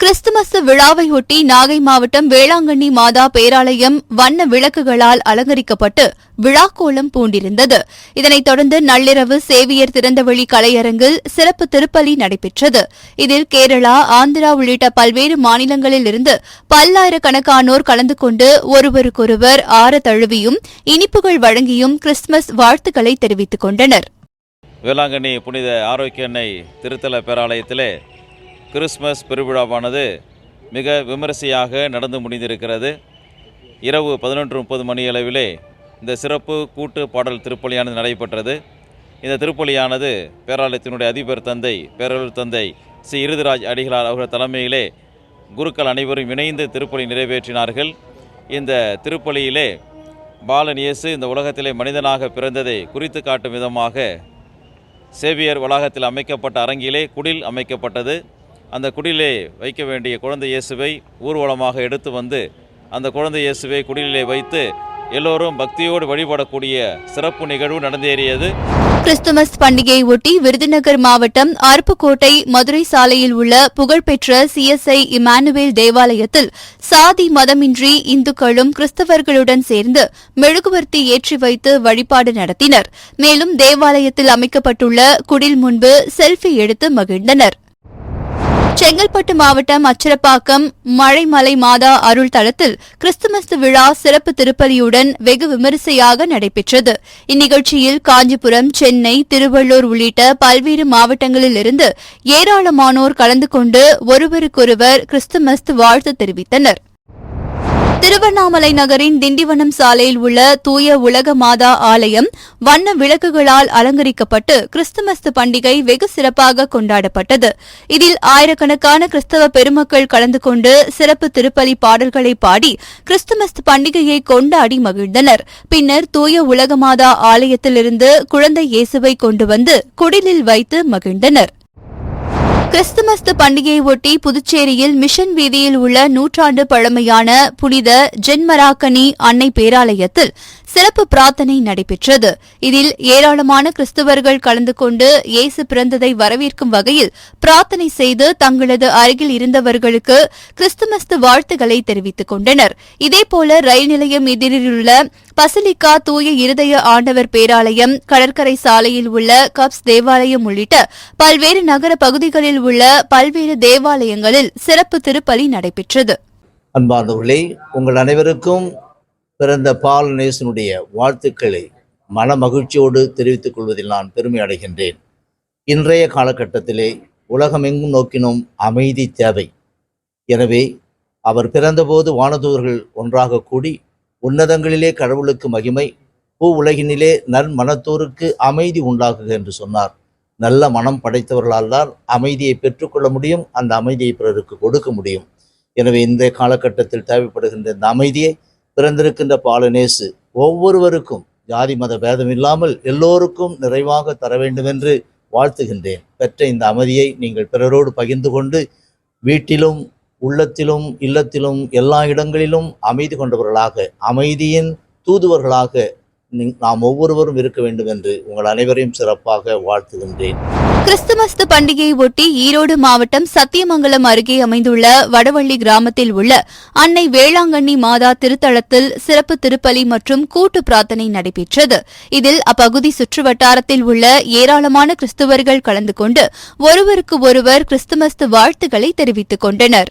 Christmas விழாவையொட்டி நாகை மாவட்டம் வேளாங்கண்ணி மாதா பேராலயம் வண்ண விளக்குகளால் அலங்கரிக்கப்பட்டு விழாக்கோலம் பூண்டிருந்தது. இதனைத் தொடர்ந்து நள்ளிரவு சேவியர் திறந்தவெளி கலையரங்கில் சிறப்பு திருப்பலி நடைபெற்றது. இதில் கேரளா ஆந்திரா உள்ளிட்ட பல்வேறு மாநிலங்களில் இருந்து பல்லாயிரக்கணக்கானோர் கலந்து கொண்டு ஒருவருக்கொருவர் ஆற தழுவியும் இனிப்புகள் வழங்கியும் கிறிஸ்துமஸ் வாழ்த்துக்களை தெரிவித்துக் கொண்டனர். வேளாங்கண்ணி புனித ஆரோக்கிய திருத்தல பேராலயத்திலே கிறிஸ்மஸ் பெருவிழாவானது மிக விமரிசையாக நடந்து முடிந்திருக்கிறது. இரவு பதினொன்று முப்பது மணியளவிலே இந்த சிறப்பு கூட்டு பாடல் திருப்பலியானது நடைபெற்றது. இந்த திருப்பலியானது பேராலயத்தினுடைய அதிபர் தந்தை பேரவர் தந்தை சி. இருதிராஜ் அடிகளார் அவர்கள் தலைமையிலே குருக்கள் அனைவரும் இணைந்து திருப்பலி நிறைவேற்றினார்கள். இந்த திருப்பலியிலே பாலன் இயேசு இந்த உலகத்திலே மனிதனாக பிறந்ததை குறித்து காட்டும் விதமாக சேவியர் வளாகத்தில் அமைக்கப்பட்ட அரங்கிலே குடில் அமைக்கப்பட்டது. அந்த குடிலே வைக்க வேண்டிய குழந்தை இயேசுவை ஊர்வலமாக எடுத்து வந்து அந்த குழந்தை இயேசுவை குடிலே வைத்து எல்லோரும் பக்தியோடு வழிபடக்கூடிய சிறப்பு நிகழ்வு நடந்தேறியது. கிறிஸ்துமஸ் பண்டிகையை ஒட்டி விருதுநகர் மாவட்டம் அருப்புக்கோட்டை மதுரை சாலையில் உள்ள புகழ்பெற்ற சிஎஸ்ஐ இமானுவேல் தேவாலயத்தில் சாதி மதமின்றி இந்துக்களும் கிறிஸ்தவர்களுடன் சேர்ந்து மெழுகுவர்த்தி ஏற்றி வைத்து வழிபாடு நடத்தினர். மேலும் தேவாலயத்தில் அமைக்கப்பட்டுள்ள குடில் முன்பு செல்ஃபி எடுத்து மகிழ்ந்தனர். செங்கல்பட்டு மாவட்டம் அச்சரப்பாக்கம் மழைமலை மாதா அருள் தளத்தில் கிறிஸ்துமஸ் விழா சிறப்பு திருப்பலியுடன் வெகு விமரிசையாக நடைபெற்றது. இந்நிகழ்ச்சியில் காஞ்சிபுரம் சென்னை திருவள்ளூர் உள்ளிட்ட பல்வேறு மாவட்டங்களிலிருந்து ஏராளமானோர் கலந்து கொண்டு ஒருவருக்கொருவர் கிறிஸ்துமஸ் வாழ்த்து தெரிவித்தனர். திருவண்ணாமலை நகரின் திண்டிவனம் சாலையில் உள்ள தூய உலக மாதா ஆலயம் வண்ண விளக்குகளால் அலங்கரிக்கப்பட்டு கிறிஸ்துமஸ் பண்டிகை வெகு சிறப்பாக கொண்டாடப்பட்டது. இதில் ஆயிரக்கணக்கான கிறிஸ்தவ பெருமக்கள் கலந்து கொண்டு சிறப்பு திருப்பலி பாடல்களை பாடி கிறிஸ்துமஸ் பண்டிகையை கொண்டாடி மகிழ்ந்தனர். பின்னர் தூய உலக மாதா ஆலயத்திலிருந்து குழந்தை இயேசுவை கொண்டு வந்து குடிலில் வைத்து மகிழ்ந்தனர். கிறிஸ்துமஸ் பண்டிகையை ஒட்டி புதுச்சேரியில் மிஷன் வீதியில் உள்ள நூற்றாண்டு பழமையான புனித ஜென்மராக்கனி அன்னை பேராலயத்தில் சிறப்பு பிரார்த்தனை நடைபெற்றது. இதில் ஏராளமான கிறிஸ்துவர்கள் கலந்து கொண்டு இயேசு பிறந்ததை வரவேற்கும் வகையில் பிரார்த்தனை செய்து தங்களது அருகில் இருந்தவர்களுக்கு கிறிஸ்துமஸ் வாழ்த்துக்களை தெரிவித்துக் கொண்டனர். இதேபோல ரயில் நிலையம் எதிரிலுள்ள பசிலிக்கா தூய இருதய ஆண்டவர் பேராலயம் கடற்கரை சாலையில் உள்ள கப்ஸ் தேவாலயம் உள்ளிட்ட பல்வேறு நகர பகுதிகளில் உள்ள பல்வேறு தேவாலயங்களில் சிறப்பு திருப்பலி நடைபெற்றது. அன்பார்ந்தவர்களே உங்கள் அனைவருக்கும் பிறந்த பாலநேசனுடைய வாழ்த்துக்களை மன மகிழ்ச்சியோடு தெரிவித்துக் கொள்வதில் நான் பெருமை அடைகின்றேன். இன்றைய காலகட்டத்திலே உலகமெங்கும் நோக்கினோம் அமைதி தேவை. எனவே அவர் பிறந்தபோது வானதூர்கள் ஒன்றாக கூடி உன்னதங்களிலே கடவுளுக்கு மகிமை பூ உலகினிலே நன்மனத்தோருக்கு அமைதி உண்டாகுக என்று சொன்னார். நல்ல மனம் படைத்தவர்களால் தான் அமைதியை பெற்றுக்கொள்ள முடியும் அந்த அமைதியை பிறருக்கு கொடுக்க முடியும். எனவே இந்த காலகட்டத்தில் தேவைப்படுகின்ற இந்த அமைதியை பிறந்திருக்கின்ற பாலனேசு ஒவ்வொருவருக்கும் ஜாதி மத பேதம் இல்லாமல் எல்லோருக்கும் நிறைவாக தர வேண்டும் என்று வாழ்த்துகின்றேன். பெற்ற இந்த அமைதியை நீங்கள் பிறரோடு பகிர்ந்து கொண்டு வீட்டிலும் உள்ளத்திலும் இல்லத்திலும் எல்லா இடங்களிலும் அமைதி கொண்டவர்களாக அமைதியின் தூதுவர்களாக நாம் ஒவ்வொருவரும் இருக்க வேண்டும் என்று உங்கள் அனைவரையும் சிறப்பாக வாழ்த்துகின்றேன். கிறிஸ்துமஸ் பண்டிகையை ஒட்டி ஈரோடு மாவட்டம் சத்தியமங்கலம் அருகே அமைந்துள்ள வடவள்ளி கிராமத்தில் உள்ள அன்னை வேளாங்கண்ணி மாதா திருத்தலத்தில் சிறப்பு திருப்பலி மற்றும் கூட்டு பிரார்த்தனை நடைபெற்றது. இதில் அப்பகுதி சுற்று வட்டாரத்தில் உள்ள ஏராளமான கிறிஸ்துவர்கள் கலந்து கொண்டு ஒருவருக்கு ஒருவர் கிறிஸ்துமஸ் வாழ்த்துக்களை தெரிவித்துக் கொண்டனர்.